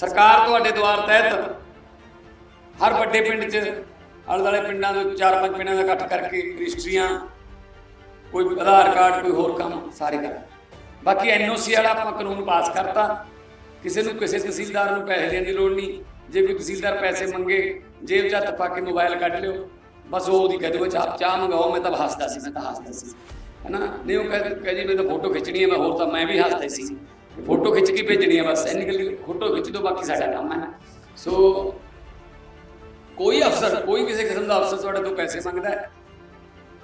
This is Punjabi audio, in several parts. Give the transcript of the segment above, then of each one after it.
ਸਰਕਾਰ ਤੁਹਾਡੇ ਦੁਆਰ ਤਹਿਤ ਹਰ ਵੱਡੇ ਪਿੰਡ 'ਚ, ਆਲੇ ਦੁਆਲੇ ਪਿੰਡਾਂ ਦੇ ਚਾਰ ਪੰਜ ਪਿੰਡਾਂ ਦਾ ਇਕੱਠ ਕਰਕੇ ਰਜਿਸਟਰੀਆਂ, ਕੋਈ ਆਧਾਰ ਕਾਰਡ, ਕੋਈ ਹੋਰ ਕੰਮ ਸਾਰੇ ਕਰ ਬਾਕੀ ਐਨਓਸੀ ਵਾਲਾ ਆਪਾਂ ਕਾਨੂੰਨ ਪਾਸ ਕਰਤਾ। ਕਿਸੇ ਨੂੰ ਕਿਸੇ ਤਹਿਸੀਲਦਾਰ ਨੂੰ ਪੈਸੇ ਦੇਣ ਦੀ ਲੋੜ ਨਹੀਂ। ਜੇ ਕੋਈ ਤਹਿਸੀਲਦਾਰ ਪੈਸੇ ਮੰਗੇ, ਜੇਬ 'ਚ ਹੱਥ ਪਾ ਕੇ ਮੋਬਾਈਲ ਕੱਢ ਲਿਓ। ਬਸ ਉਹ ਉਹਦੀ ਕਹਿ ਦਿਓ ਚਾਹ ਚਾਹ ਮੰਗਾਓ, ਮੈਂ ਤਾਂ ਹੱਸਦਾ ਸੀ, ਮੈਂ ਤਾਂ ਹੱਸਦਾ ਸੀ। ਹੈਨਾ? ਨਹੀਂ, ਉਹ ਕਹਿ ਕਹਿ ਜੀ, ਮੈਂ ਤਾਂ ਫੋਟੋ ਖਿੱਚਣੀ ਹੈ, ਮੈਂ ਹੋਰ ਤਾਂ, ਮੈਂ ਵੀ ਹੱਸਦਾ ਸੀ। ਫੋਟੋ ਖਿੱਚ ਕੇ ਭੇਜਣੀ ਆ ਬਸ ਇੰਨੀ ਗੱਲ ਫੋਟੋ ਖਿੱਚ ਦੋ ਬਾਕੀ ਸਾਡਾ ਕੰਮ ਹੈ ਸੋ ਕੋਈ ਅਫਸਰ ਕੋਈ ਕਿਸੇ ਕਿਸਮ ਦਾ ਅਫਸਰ ਤੁਹਾਡੇ ਤੋਂ ਪੈਸੇ ਮੰਗਦਾ ਹੈ?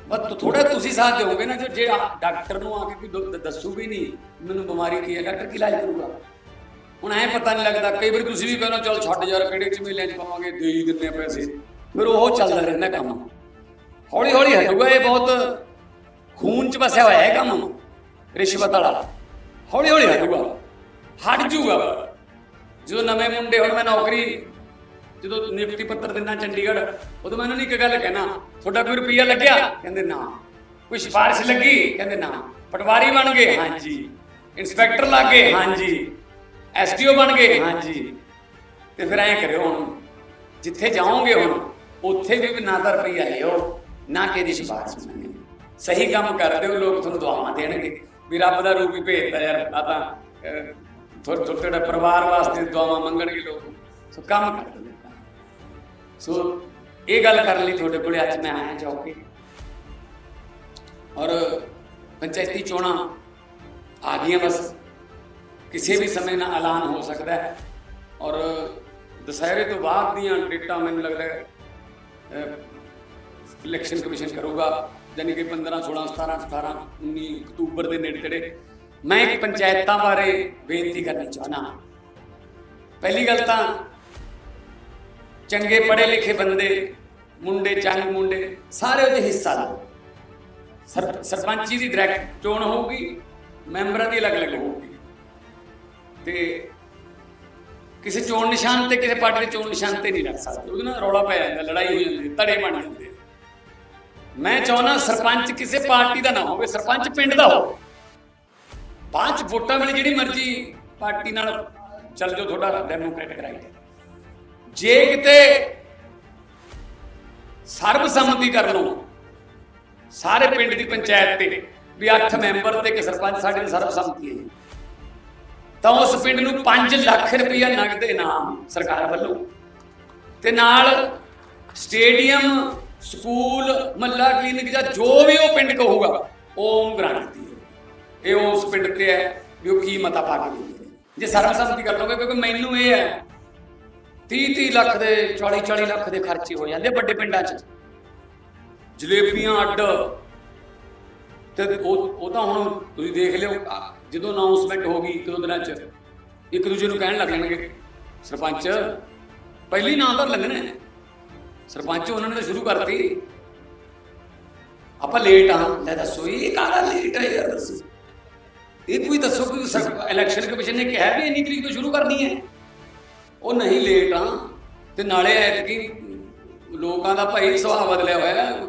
ਬਸ ਥੋੜਾ ਤੁਸੀਂ ਸਾਥ ਦਿਓਗੇ ਨਾ ਜੇ ਡਾਕਟਰ ਨੂੰ ਆ ਕੇ ਕੋਈ ਦੱਸੂ ਵੀ ਨਹੀਂ ਮੈਨੂੰ ਬਿਮਾਰੀ ਕੀ ਹੈ ਡਾਕਟਰ ਕੀ ਇਲਾਜ ਕਰੂਗਾ? ਹੁਣ ਐ ਪਤਾ ਨਹੀਂ ਲੱਗਦਾ ਕਈ ਵਾਰੀ ਤੁਸੀਂ ਵੀ ਕਹਿੰਦੇ ਹੋ, ਚੱਲ ਛੱਡ ਯਾਰ ਕਿਹੜੇ ਚ ਮੇਲਿਆਂ ਚ ਪਾਵਾਂਗੇ ਦੇ ਹੀ ਦਿੰਦੇ ਆ ਪੈਸੇ। ਫਿਰ ਉਹ ਚੱਲਦਾ ਰਹਿੰਦਾ ਕੰਮ। ਹੌਲੀ ਹੌਲੀ ਹਟੂਗਾ ਇਹ ਬਹੁਤ ਖੂਨ ਚ ਵਸਿਆ ਹੋਇਆ ਹੈ ਕੰਮ। ਰਿਸ਼ਵਤ ਵਾਲਾ। ਹੌਲੀ ਹੌਲੀ ਹਟੂਗਾ ਹਟ ਜੂਗਾ ਜਦੋਂ ਨਵੇਂ ਮੁੰਡੇ ਹੁਣ ਮੈਂ ਨੌਕਰੀ ਜਦੋਂ ਨਿਯੁਕਤੀ ਪੱਤਰ ਦਿੰਦਾ ਚੰਡੀਗੜ੍ਹ ਉਦੋਂ ਮੈਂ ਉਹਨਾਂ ਨੂੰ ਇੱਕ ਗੱਲ ਕਹਿਣਾ ਤੁਹਾਡਾ ਕੋਈ ਰੁਪਈਆ ਲੱਗਿਆ? ਕਹਿੰਦੇ ਨਾ। ਕੋਈ ਸਿਫਾਰਿਸ਼ ਲੱਗੀ? ਕਹਿੰਦੇ ਨਾ। ਪਟਵਾਰੀ ਬਣ ਗਏ? ਹਾਂਜੀ। ਇਨਸਪੈਕਟਰ ਲੱਗ ਗਏ? ਹਾਂਜੀ। ਐਸਡੀਓ ਬਣ ਗਏ? ਹਾਂਜੀ। ਤੇ ਫਿਰ ਐਂ ਕਰਿਓ ਹੁਣ ਜਿੱਥੇ ਜਾਓਗੇ ਹੁਣ ਉੱਥੇ ਵੀ ਨਾ ਤਾਂ ਰੁਪਈਆ ਲਿਓ ਨਾ ਕਿਸੇ ਦੀ ਸਿਫਾਰਿਸ਼ ਸਹੀ ਕੰਮ ਕਰਦੇ ਹੋ ਲੋਕ ਤੁਹਾਨੂੰ ਦੁਆਵਾਂ ਦੇਣਗੇ। ਵੀ ਰੱਬ ਦਾ ਰੂਪ ਹੀ ਭੇਜਦਾ ਯਾਰ, ਆ ਤਾਂ ਥੋੜਾ ਥੋੜਾ ਪਰਿਵਾਰ ਵਾਸਤੇ ਦੁਆਵਾਂ ਮੰਗਣਗੇ ਲੋਕ। ਸੋ ਕੰਮ ਕਰ ਦਿੰਦੇ ਸੋ ਇਹ ਗੱਲ ਕਰਨ ਲਈ ਤੁਹਾਡੇ ਕੋਲੇ ਅੱਜ ਮੈਂ ਆਇਆ ਚੌਕੀ ਔਰ ਪੰਚਾਇਤੀ ਚੋਣਾਂ ਆ ਗਈਆਂ ਬਸ। ਕਿਸੇ ਵੀ ਸਮੇਂ ਨਾਲ ਐਲਾਨ ਹੋ ਸਕਦਾ ਹੈ। ਔਰ ਦੁਸਹਿਰੇ ਤੋਂ ਬਾਅਦ ਦੀਆਂ ਡੇਟਾਂ ਮੈਨੂੰ ਲੱਗਦਾ ਇਲੈਕਸ਼ਨ ਕਮਿਸ਼ਨ ਕਰੂਗਾ। ਯਾਨੀ ਕਿ 15 16 17 18 19 ਅਕਤੂਬਰ ਦੇ ਨੇੜੇ ਤੇੜੇ ਮੈਂ ਇੱਕ ਪੰਚਾਇਤਾਂ ਬਾਰੇ ਬੇਨਤੀ ਕਰਨੀ ਚਾਹਨਾ ਪਹਿਲੀ ਗੱਲ ਤਾਂ ਚੰਗੇ ਪੜ੍ਹੇ ਲਿਖੇ ਬੰਦੇ, ਮੁੰਡੇ, ਚੰਗ ਮੁੰਡੇ, ਸਾਰੇ ਉਹਦੇ ਹਿੱਸਾ ਲਓ ਸਰ- ਸਰਪੰਚੀ ਦੀ ਡਾਇਰੈਕਟ ਚੋਣ ਹੋਊਗੀ, ਮੈਂਬਰਾਂ ਦੀ ਅਲੱਗ-ਅਲੱਗ ਹੋਊਗੀ। ਤੇ ਕਿਸੇ ਚੋਣ ਨਿਸ਼ਾਨ ਤੇ, ਕਿਸੇ ਪਾਰਟੀ ਦੇ ਚੋਣ ਨਿਸ਼ਾਨ ਤੇ ਨਹੀਂ ਰੱਖ ਸਕਦੇ ਉਹਦੇ ਨਾਲ ਰੌਲਾ ਪੈ ਜਾਂਦਾ, ਲੜਾਈ ਹੋ ਜਾਂਦੀ ਧੜੇ ਬਣ ਜਾਂਦੇ ਮੈਂ ਚਾਹੁੰਦਾ ਸਰਪੰਚ ਕਿਸੇ ਪਾਰਟੀ ਦਾ ਨਾ ਹੋਵੇ, ਸਰਪੰਚ ਪਿੰਡ ਦਾ ਹੋਵੇ। ਪੰਜ ਵੋਟਾਂ ਵੇਲੇ ਜਿਹੜੀ ਮਰਜ਼ੀ ਪਾਰਟੀ ਨਾਲ ਚੱਲ ਜਾਓ, ਤੁਹਾਡਾ ਡੈਮੋਕ੍ਰੈਟਿਕ ਰਾਈਟ ਹੈ। ਜੇ ਕਿਤੇ ਸਰਬਸੰਮਤੀ ਕਰ ਲਓ, ਸਾਰੇ ਪਿੰਡ ਦੀ ਪੰਚਾਇਤ ਤੇ ਵੀ 8 ਮੈਂਬਰ ਤੇ ਇੱਕ ਸਰਪੰਚ ਸਾਡੇ ਦੀ ਸਰਬਸੰਮਤੀ ਹੈ। ਤਾਂ ਉਸ ਪਿੰਡ ਨੂੰ 5 ਲੱਖ ਰੁਪਇਆ ਨਗਦ ਇਨਾਮ ਸਰਕਾਰ ਵੱਲੋਂ ਤੇ ਨਾਲ ਸਟੇਡੀਅਮ ਸਕੂਲ ਮੱਲਾ ਕਲੀਨਿਕ ਜਾਂ ਜੋ ਵੀ ਉਹ ਪਿੰਡ ਕਹੂਗਾ ਉਹ ਉਹਨੂੰ ਗ੍ਰਾਂਟ ਦਿੱਤੀ ਹੈ ਇਹ ਉਸ ਪਿੰਡ ਤੇ ਹੈ ਵੀ ਉਹ ਕੀ ਮਤਾ ਪਾ ਕੇ ਦਿੰਦੇ ਜੇ ਸਰਬਸੰਮਤੀ ਕਰ ਲਓਗੇ, ਕਿਉਂਕਿ ਮੈਨੂੰ ਇਹ ਹੈ 30 30 ਲੱਖ ਦੇ 40 40 ਲੱਖ ਦੇ ਖਰਚੇ ਹੋ ਜਾਂਦੇ ਵੱਡੇ ਪਿੰਡਾਂ 'ਚ। ਜਲੇਬੀਆਂ ਅੱਡ। ਤੇ ਉਹ ਉਹ ਤਾਂ ਹੁਣ ਤੁਸੀਂ ਦੇਖ ਲਿਓ ਜਦੋਂ ਅਨਾਉਂਸਮੈਂਟ ਹੋ ਗਈ ਇੱਕ ਦੋ ਦਿਨਾਂ 'ਚ, ਇੱਕ ਦੂਜੇ ਨੂੰ ਕਹਿਣ ਲੱਗ ਜਾਣਗੇ, ਸਰਪੰਚ, ਪਹਿਲੀ ਨਾਂ ਤਾਂ ਲੱਗਣਾ ਹੈ। ਸਰਪੰਚ ਉਹਨਾਂ ਨੇ ਤਾਂ ਸ਼ੁਰੂ ਕਰਤੀ। ਆਪਾਂ ਲੇਟ ਆ, ਲੈ ਦੱਸੋ, ਇਹ ਕਾਹਦਾ ਲੇਟ ਹੈ ਯਾਰ, ਦੱਸੋ। ਇਹ ਕੋਈ ਦੱਸੋ ਕਿ ਇਲੈਕਸ਼ਨ ਕਮਿਸ਼ਨ ਨੇ ਕਿਹਾ ਵੀ ਇੰਨੀ ਤਰੀਕ ਤੋਂ ਸ਼ੁਰੂ ਕਰਨੀ ਹੈ? ਉਹ ਨਹੀਂ ਲੇਟ ਆ, ਤੇ ਨਾਲੇ ਐਤਕੀ ਲੋਕਾਂ ਦਾ ਭਾਈ ਸੁਭਾਅ ਬਦਲਿਆ ਹੋਇਆ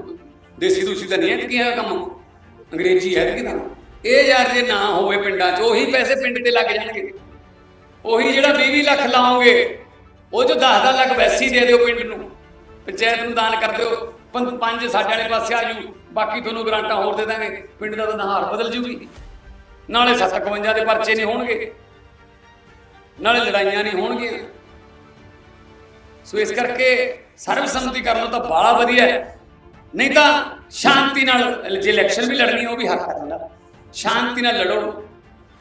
ਦੇਸੀ ਦੂਸੀ ਤਾਂ ਨਹੀਂ ਐਤਕੀ ਹੈ ਕੰਮ। ਅੰਗਰੇਜ਼ੀ ਹੈ ਕਿ ਨਾ ਇਹ ਯਾਰ ਜੇ ਨਾ ਹੋਵੇ ਪਿੰਡਾਂ 'ਚ, ਉਹੀ ਪੈਸੇ ਪਿੰਡ ਤੇ ਲੱਗ ਜਾਣਗੇ। ਉਹੀ ਜਿਹੜਾ 20 ਲੱਖ ਲਾਓਗੇ, ਉਹ ਜੋ 10 ਲੱਖ ਵੈਸੀ ਦੇ ਦਿਓ ਪਿੰਡ ਨੂੰ। ਪੰਚਾਇਤ ਨੂੰ ਦਾਨ ਕਰ ਦਿਓ। ਪੰਜ ਸਾਡੇ ਵਾਲੇ ਪਾਸੇ ਆ ਜੂ ਬਾਕੀ ਤੁਹਾਨੂੰ ਗਰਾਂਟਾਂ ਹੋਰ ਦੇ ਦਾਂਗੇ। ਪਿੰਡ ਦਾ ਤਾਂ ਨਹਾਰ ਬਦਲ ਜੂਗੀ। ਨਾਲੇ 751 ਦੇ ਪਰਚੇ ਨਹੀਂ ਹੋਣਗੇ। ਨਾਲੇ ਲੜਾਈਆਂ ਨਹੀਂ ਹੋਣਗੀਆਂ। ਸੋ ਇਸ ਕਰਕੇ ਸਰਬਸੰਮਤੀ ਕਰ ਲਓ ਤਾਂ ਬਾਲਾ ਵਧੀਆ ਹੈ। ਨਹੀਂ ਤਾਂ ਸ਼ਾਂਤੀ ਨਾਲ ਜੇ ਇਲੈਕਸ਼ਨ ਵੀ ਲੜਨੀ ਉਹ ਵੀ ਹੱਕ ਹੈ ਸ਼ਾਂਤੀ ਨਾਲ ਲੜੋ।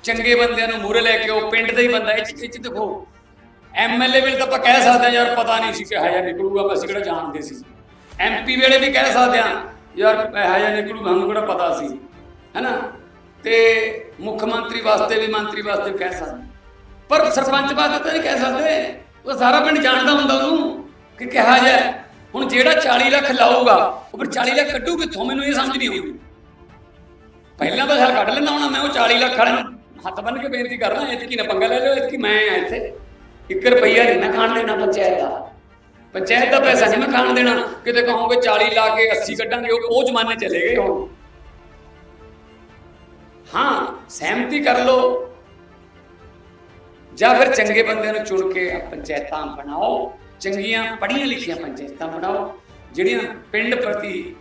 ਚੰਗੇ ਬੰਦਿਆਂ ਨੂੰ ਮੂਹਰੇ ਲੈ ਕੇ ਉਹ ਪਿੰਡ ਦਾ ਹੀ ਬੰਦਾ ਇਹ ਚੀਜ਼ ਇਹ ਦੇਖੋ ਐਮਐਲਏ ਵੇਲੇ ਤਾਂ ਆਪਾਂ ਕਹਿ ਸਕਦੇ ਹਾਂ ਯਾਰ ਪਤਾ ਨਹੀਂ ਸੀ ਕਿ ਹਾਇਆ ਨਿਕਲੂਗਾ ਬਸ ਕਿਹੜਾ ਜਾਣਦੇ ਸੀ। ਐਮਪੀ ਵੇਲੇ ਵੀ ਕਹਿ ਸਕਦੇ ਹਾਂ ਯਾਰ ਹਾਇਆ ਨਿਕਲੂਗਾ, ਸਾਨੂੰ ਕਿਹੜਾ ਪਤਾ ਸੀ, ਹੈਨਾ? ਤੇ ਮੁੱਖ ਮੰਤਰੀ ਵਾਸਤੇ ਵੀ ਮੰਤਰੀ ਵਾਸਤੇ ਵੀ ਕਹਿ ਸਕਦੇ ਪਰ ਸਰਪੰਚ ਵਾਸਤੇ ਤਾਂ ਨਹੀਂ ਕਹਿ ਸਕਦੇ। ਉਹ ਸਾਰਾ ਪਿੰਡ ਜਾਣਦਾ ਹੁੰਦਾ ਉਹਨੂੰ ਕਿ ਕਿਹਾ ਜਾ ਹੁਣ ਜਿਹੜਾ 40 ਲੱਖ ਲਾਊਗਾ, ਉਹ ਫਿਰ 40 ਲੱਖ ਕੱਢੂ ਕਿੱਥੋਂ? ਮੈਨੂੰ ਇਹ ਸਮਝ ਨਹੀਂ ਆਉਂਦੀ। ਪਹਿਲਾਂ ਤਾਂ ਸ਼ਾਇਦ ਕੱਢ ਲੈਂਦਾ ਹੋਣਾ ਮੈਂ ਉਹ 40 ਲੱਖ ਵਾਲੇ ਹੱਥ ਬੰਨ ਕੇ ਬੇਨਤੀ ਕਰਦਾ ਇਤਕੀ ਨਾ ਪੰਗਾ ਲੈ ਲਿਓ ਕੀ ਮੈਂ ਆ ਇੱਥੇ। 1 ਰੁਪਈਆ ਨਹੀਂ ਮੈਂ ਖਾਣ ਦੇਣਾ ਪੰਚਾਇਤ ਦਾ। ਪੰਚਾਇਤ ਦਾ ਪੈਸਾ ਨਹੀਂ ਮੈਂ ਖਾਣ ਦੇਣਾ। ਕਿਤੇ ਕਹੋਗੇ 40 ਲਾ ਕੇ 80 ਕੱਢਾਂਗੇ ਉਹ ਉਹ ਜ਼ਮਾਨੇ ਚਲੇ ਗਏ। ਹੁਣ ਹਾਂ ਸਹਿਮਤੀ ਕਰ ਲਓ। ਜਾਂ ਫਿਰ ਚੰਗੇ ਬੰਦਿਆਂ ਨੂੰ ਚੁਣ ਕੇ ਪੰਚਾਇਤਾਂ ਬਣਾਓ। ਚੰਗੀਆਂ ਪੜ੍ਹੀਆਂ ਲਿਖੀਆਂ ਪੰਚਾਇਤਾਂ ਬਣਾਓ ਜਿਹੜੀਆਂ ਪਿੰਡ ਪ੍ਰਤੀ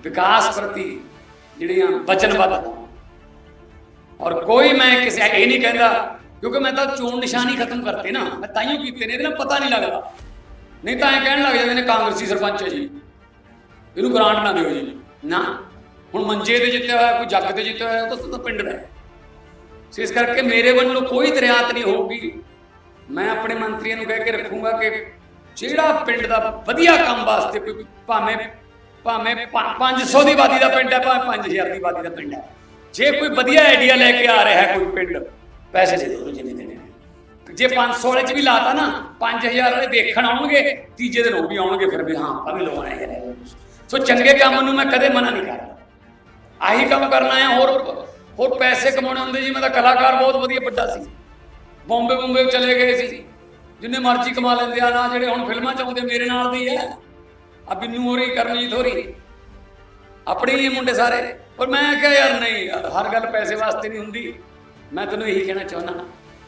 ਵਿਕਾਸ ਪ੍ਰਤੀ ਜਿਹੜੀਆਂ ਵਚਨਬੱਧ ਔਰ ਕੋਈ ਮੈਂ ਕਿਸੇ ਇਹ ਨਹੀਂ ਕਹਿੰਦਾ ਕਿਉਂਕਿ ਮੈਂ ਤਾਂ ਚੋਣ ਨਿਸ਼ਾਨੀ ਖਤਮ ਕਰਤੇ ਨਾ। ਮੈਂ ਤਾਈਓ ਕੀਤੇ ਨੇ, ਇਹਦੇ ਨਾਲ ਪਤਾ ਨਹੀਂ ਲੱਗਦਾ। ਨਹੀਂ ਤਾਂ ਇਹ ਕਹਿਣ ਲੱਗ ਜਾਂਦੇ ਨੇ, ਕਾਂਗਰਸੀ ਸਰਪੰਚ ਹੈ ਜੀ। ਇਹਨੂੰ ਗ੍ਰਾਂਟ ਨਾ ਦਿਓ ਜੀ। ਨਾ। ਹੁਣ ਮੰਜੇ ਤੇ ਜਿੱਤਿਆ ਹੋਇਆ, ਕੋਈ ਜੱਗ ਤੇ ਜਿੱਤਿਆ ਹੋਇਆ, ਉਹ ਤਾਂ ਪਿੰਡ ਦਾ ਸੋ ਇਸ ਕਰਕੇ ਮੇਰੇ ਵੱਲੋਂ ਕੋਈ ਦਰਿਆਤ ਨਹੀਂ ਹੋਊਗੀ। ਮੈਂ ਆਪਣੇ ਮੰਤਰੀਆਂ ਨੂੰ ਕਹਿ ਕੇ ਰੱਖੂੰਗਾ ਕਿ ਜਿਹੜਾ ਪਿੰਡ ਦਾ ਵਧੀਆ ਕੰਮ ਵਾਸਤੇ ਕੋਈ ਭਾਵੇਂ ਭਾਵੇਂ 500 ਦੀ ਆਬਾਦੀ ਦਾ ਪਿੰਡ ਹੈ, ਭਾਵੇਂ 5000 ਦੀ ਆਬਾਦੀ ਦਾ ਪਿੰਡ ਹੈ। ਜੇ ਕੋਈ ਵਧੀਆ ਆਈਡੀਆ ਲੈ ਕੇ ਆ ਰਿਹਾ ਹੈ ਕੋਈ ਪਿੰਡ ਪੈਸੇ ਦੇ ਦਿਓ ਜਿੰਨੇ ਦੇਣੇ ਨੇ। ਜੇ 500 ਵਾਲੇ ਚ ਵੀ ਲਾਤਾ ਨਾ 5000 ਵਾਲੇ ਦੇਖਣ ਆਉਣਗੇ, ਤੀਜੇ ਦਿਨ ਉਹ ਵੀ ਆਉਣਗੇ, ਫਿਰ ਵੀ ਹਾਂ, ਆਪਾਂ ਵੀ ਲਵਾਉਣਾ ਹੈ ਸੋ ਚੰਗੇ ਕੰਮ ਨੂੰ ਮੈਂ ਕਦੇ ਮਨਾ ਨਹੀਂ ਕਰਦਾ। ਆਹੀ ਕੰਮ ਕਰਨਾ ਹੈ ਹੋਰ ਹੋਰ ਪੈਸੇ ਕਮਾਉਣੇ ਹੁੰਦੇ ਜੀ, ਮੈਂ ਤਾਂ ਕਲਾਕਾਰ ਬਹੁਤ ਵਧੀਆ ਵੱਡਾ ਸੀ। ਬੰਬੇ ਬੰਬੇ ਚਲੇ ਗਏ ਸੀ। ਜਿੰਨੇ ਮਰਜ਼ੀ ਕਮਾ ਲੈਂਦੇ ਆ, ਨਾ ਜਿਹੜੇ ਹੁਣ ਫਿਲਮਾਂ ਚ ਆਉਂਦੇ, ਮੇਰੇ ਨਾਲ ਦੇ ਹੀ ਆ। ਆ ਬਿੰਨੂ ਹੋਰੀ, ਕਰਮਜੀਤ ਹੋਰੀ। ਆਪਣੇ ਹੀ ਮੁੰਡੇ ਸਾਰੇ। ਪਰ ਮੈਂ ਕਿਹਾ, ਯਾਰ ਨਹੀਂ ਯਾਰ ਹਰ ਗੱਲ ਪੈਸੇ ਵਾਸਤੇ ਨਹੀਂ ਹੁੰਦੀ। ਮੈਂ ਤੈਨੂੰ ਇਹੀ ਕਹਿਣਾ ਚਾਹੁੰਦਾ,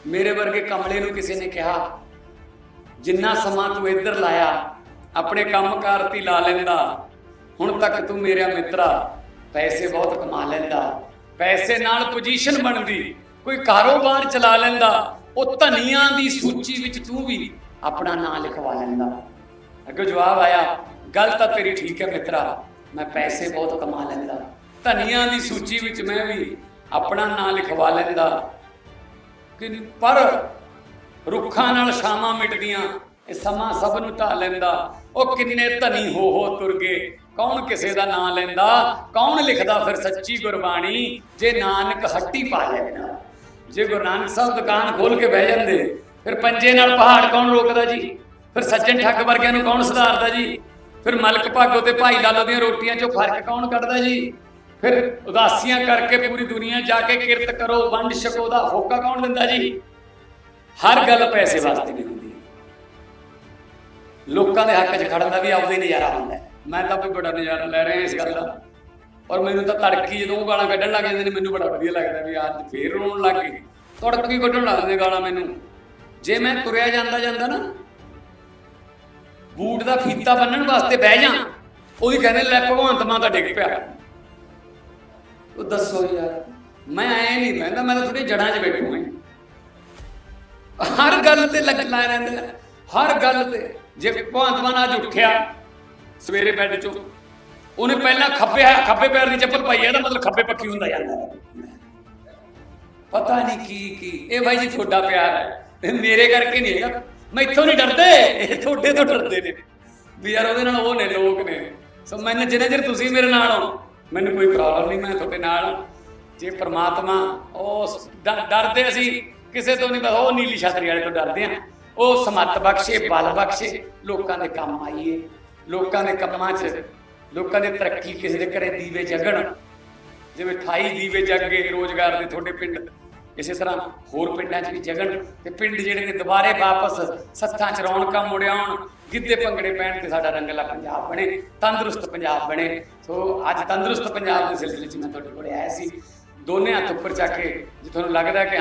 ਮੇਰੇ ਵਰਗੇ ਕਮਲੇ ਨੂੰ ਕਿਸੇ ਨੇ ਕਿਹਾ, ਜਿੰਨਾ ਸਮਾਂ ਤੂੰ ਇੱਧਰ ਲਾਇਆ, ਆਪਣੇ ਕੰਮਕਾਰ ਤੇ ਲਾ ਲੈਂਦਾ, ਹੁਣ ਤੱਕ ਤੂੰ ਮੇਰਾ ਮਿੱਤਰਾ ਪੈਸੇ ਬਹੁਤ ਕਮਾ ਲੈਂਦਾ, ਪੈਸੇ ਨਾਲ ਪੋਜੀਸ਼ਨ ਬਣਦੀ, ਕੋਈ ਕਾਰੋਬਾਰ ਚਲਾ ਲੈਂਦਾ, ਉਹ ਧਨੀਆਂ ਦੀ ਸੂਚੀ ਵਿੱਚ ਤੂੰ ਵੀ ਆਪਣਾ ਨਾਂ ਲਿਖਵਾ ਲੈਂਦਾ। ਅੱਗੇ ਜਵਾਬ ਆਇਆ, ਗੱਲ ਤਾਂ ਤੇਰੀ ਠੀਕ ਹੈ ਮਿੱਤਰਾ, ਮੈਂ ਪੈਸੇ ਬਹੁਤ ਕਮਾ ਲੈਂਦਾ, ਧਨੀਆਂ ਦੀ ਸੂਚੀ ਵਿੱਚ ਮੈਂ ਵੀ ਆਪਣਾ ਨਾਂ ਲਿਖਵਾ ਲੈਂਦਾ। ਕਿ ਪਰ ਰੁੱਖਾਂ ਨਾਲ ਸ਼ਾਮਾਂ ਮਿਟਦੀਆਂ, ਇਹ ਸਮਾਂ ਸਭ ਨੂੰ ਢਾ ਲੈਂਦਾ। ਉਹ ਕਿੰਨੇ ਧਨੀ ਹੋ ਹੋ ਤੁਰ ਗਏ। ਕੌਣ ਕਿਸੇ ਦਾ ਨਾਂ ਲੈਂਦਾ? ਕੌਣ ਲਿਖਦਾ ਫਿਰ ਸੱਚੀ ਗੁਰਬਾਣੀ? ਜੇ ਨਾਨਕ ਹੱਟੀ ਪਾ ਲੈਣਾ ਜੇ ਗੁਰੂ ਨਾਨਕ ਸਾਹਿਬ ਦੁਕਾਨ ਖੋਲ ਕੇ ਬਹਿ ਜਾਂਦੇ, ਫਿਰ ਪੰਜੇ ਨਾਲ ਪਹਾੜ ਕੌਣ ਰੋਕਦਾ ਜੀ? ਫਿਰ ਸੱਜਣ ਠੱਗ ਵਰਗਿਆਂ ਨੂੰ ਕੌਣ ਸੁਧਾਰਦਾ ਜੀ? ਫਿਰ ਮਲਕ ਭਾਗੋ ਤੇ ਭਾਈ ਲਾਲੋ ਦੀਆਂ ਰੋਟੀਆਂ 'ਚੋਂ ਫ਼ਰਕ ਕੌਣ ਕੱਢਦਾ ਜੀ? ਫਿਰ ਉਦਾਸੀਆਂ ਕਰਕੇ ਪੂਰੀ ਦੁਨੀਆ ਜਾ ਕੇ ਕਿਰਤ ਕਰੋ, ਵੰਡ ਛਕੋ ਦਾ ਹੋਕਾ ਕੌਣ ਦਿੰਦਾ ਜੀ? ਹਰ ਗੱਲ ਪੈਸੇ ਵਾਸਤੇ ਨਹੀਂ ਹੁੰਦੀ ਲੋਕਾਂ ਦੇ ਹੱਕ 'ਚ ਖੜਨ ਦਾ ਵੀ ਆਪਦਾ ਹੀ ਨਜ਼ਾਰਾ ਹੁੰਦਾ ਮੈਂ ਤਾਂ ਕੋਈ ਬੜਾ ਨਜ਼ਾਰਾ ਲੈ ਰਿਹਾ ਇਸ ਗੱਲ ਦਾ। ਔਰ ਮੈਨੂੰ ਤਾਂ ਤੜਕੀ ਜਦੋਂ ਉਹ ਗਾਲਾਂ ਕੱਢਣ ਲੱਗ ਜਾਂਦੇ ਨੇ, ਮੈਨੂੰ ਬੜਾ ਵਧੀਆ ਲੱਗਦਾ ਵੀ ਅੱਜ ਫੇਰ ਰੋਣ ਲੱਗ ਗਏ। ਤੜਕੀ ਕੱਢਣ ਲੱਗ ਜਾਂਦੇ ਗਾਲਾਂ ਮੈਨੂੰ। ਜੇ ਮੈਂ ਤੁਰਿਆ ਜਾਂਦਾ ਜਾਂਦਾ ਨਾ, ਬੂਟ ਦਾ ਫੀਤਾ ਬੰਨਣ ਵਾਸਤੇ ਬਹਿ ਜਾ ਉਹਦੀ ਕਹਿੰਦੇ ਲੈ ਭਗਵੰਤ ਮਾਨ ਤਾਂ ਡਿੱਗ ਪਿਆ। ਉਹ ਦੱਸੋ ਯਾਰ। ਮੈਂ ਐ ਨਹੀਂ ਰਹਿੰਦਾ, ਮੈਂ ਤਾਂ ਥੋੜੀ ਜੜਾਂ 'ਚ ਬੈਠੂ ਹਾਂ ਹਰ ਗੱਲ ਤੇ ਲੱਗ ਲਾ ਹਰ ਗੱਲ ਤੇ। ਜੇ ਭਗਵੰਤ ਅੱਜ ਉੱਠਿਆ ਸਵੇਰੇ ਬੈੱਡ 'ਚੋਂ, ਉਹਨੇ ਪਹਿਲਾਂ ਖੱਬੇ ਖੱਬੇ ਪੈਰ ਦੀ ਚੱਪਲ ਪਾਈ ਹੈ ਇਹਦਾ ਮਤਲਬ ਖੱਬੇ ਪੱਖੀ ਹੁੰਦਾ ਜਾਂਦਾ ਪਤਾ ਨਹੀਂ ਕੀ ਕੀ। ਇਹ ਬਾਈ ਜੀ ਤੁਹਾਡਾ ਪਿਆਰ ਹੈ। ਇਹ ਮੇਰੇ ਕਰਕੇ ਨਹੀਂ ਹੈਗਾ। ਮੈਂ ਇੱਥੋਂ ਨਹੀਂ ਡਰਦੇ। ਇਹ ਤੁਹਾਡੇ ਤੋਂ ਡਰਦੇ ਨੇ। ਵੀ ਯਾਰ ਉਹਦੇ ਨਾਲ ਉਹ ਨੇ, ਲੋਕ ਨੇ। ਸੋ ਮੈਨੂੰ ਜਿੰਨੇ ਚਿਰ ਤੁਸੀਂ ਮੇਰੇ ਨਾਲ ਹੋ ਮੈਨੂੰ ਕੋਈ ਪ੍ਰੋਬਲਮ ਨਹੀਂ, ਮੈਂ ਤੁਹਾਡੇ ਨਾਲ ਜੇ ਪ੍ਰਮਾਤਮਾ ਉਹ ਡਰਦੇ ਅਸੀਂ, ਕਿਸੇ ਤੋਂ ਨਹੀਂ ਬਸ ਉਹ ਨੀਲੀ ਛਤਰੀ ਵਾਲੇ ਤੋਂ ਡਰਦੇ ਆ ਉਹ ਸਮੱਤ ਬਖਸ਼ੇ, ਬਲ ਬਖਸ਼ੇ, ਲੋਕਾਂ ਦੇ ਕੰਮ ਆਈਏ। ਲੋਕਾਂ ਦੇ ਕੰਮਾਂ 'ਚ, ਲੋਕਾਂ ਦੀ ਤਰੱਕੀ ਕਿਸੇ ਦੇ ਘਰੇ ਦੀਵੇ ਜਗਣ। ਜਿਵੇਂ 28 ਦੀਵੇ ਜਗ ਗਏ ਰੋਜ਼ਗਾਰ ਦੇ ਤੁਹਾਡੇ ਪਿੰਡ। ਇਸੇ ਤਰ੍ਹਾਂ ਹੋਰ ਪਿੰਡਾਂ 'ਚ ਵੀ ਜਗਣ ਤੇ ਪਿੰਡ ਜਿਹੜੇ ਨੇ ਦੁਬਾਰੇ ਵਾਪਸ ਸੱਥਾਂ 'ਚ ਰੌਣਕਾਂ ਮੁੜਿਆਉਣ ਗਿੱਧੇ ਭੰਗੜੇ ਪੈਣ ਤੇ ਸਾਡਾ ਰੰਗਲਾ ਪੰਜਾਬ ਬਣੇ, ਤੰਦਰੁਸਤ ਪੰਜਾਬ ਬਣੇ। ਸੋ ਅੱਜ ਤੰਦਰੁਸਤ ਪੰਜਾਬ ਦੇ ਸਿਲਸਿਲੇ 'ਚ ਮੈਂ ਤੁਹਾਡੇ ਕੋਲ ਆਇਆ ਸੀ। ਦੋਨੇ ਹੱਥ ਉੱਪਰ ਚੱਕ ਕੇ ਜੇ ਤੁਹਾਨੂੰ ਲੱਗਦਾ ਕਿ